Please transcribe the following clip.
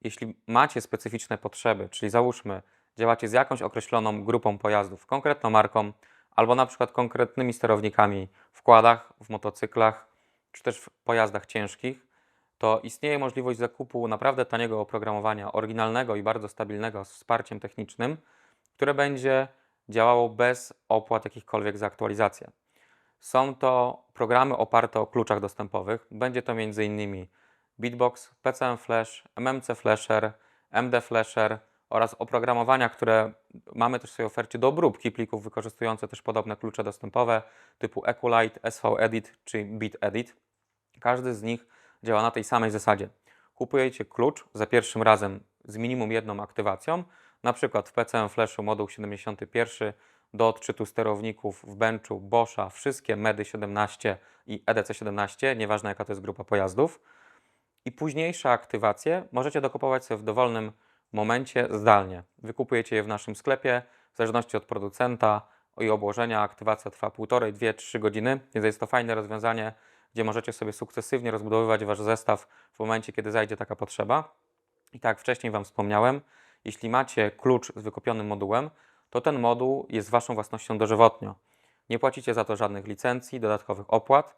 jeśli macie specyficzne potrzeby, czyli załóżmy, działacie z jakąś określoną grupą pojazdów, konkretną marką, albo na przykład konkretnymi sterownikami w kładach, w motocyklach, czy też w pojazdach ciężkich, to istnieje możliwość zakupu naprawdę taniego oprogramowania, oryginalnego i bardzo stabilnego z wsparciem technicznym, które będzie działało bez opłat jakichkolwiek za aktualizację. Są to programy oparte o kluczach dostępowych. Będzie to m.in. Beatbox, PCM Flash, MMC Flasher, MD Flasher oraz oprogramowania, które mamy też w swojej ofercie do obróbki plików, wykorzystujące też podobne klucze dostępowe typu Equalite, SV Edit czy Beat Edit. Każdy z nich działa na tej samej zasadzie. Kupujecie klucz za pierwszym razem z minimum jedną aktywacją, na przykład w PCM Flashu moduł 71 do odczytu sterowników w benchu Boscha, wszystkie MEDY 17 i EDC 17, nieważne jaka to jest grupa pojazdów. I późniejsze aktywacje możecie dokupować sobie w dowolnym momencie zdalnie. Wykupujecie je w naszym sklepie, w zależności od producenta i obłożenia. Aktywacja trwa 1,5, 2, 3 godziny, więc jest to fajne rozwiązanie, gdzie możecie sobie sukcesywnie rozbudowywać wasz zestaw w momencie, kiedy zajdzie taka potrzeba. I tak wcześniej Wam wspomniałem, jeśli macie klucz z wykupionym modułem, to ten moduł jest Waszą własnością dożywotnio. Nie płacicie za to żadnych licencji, dodatkowych opłat.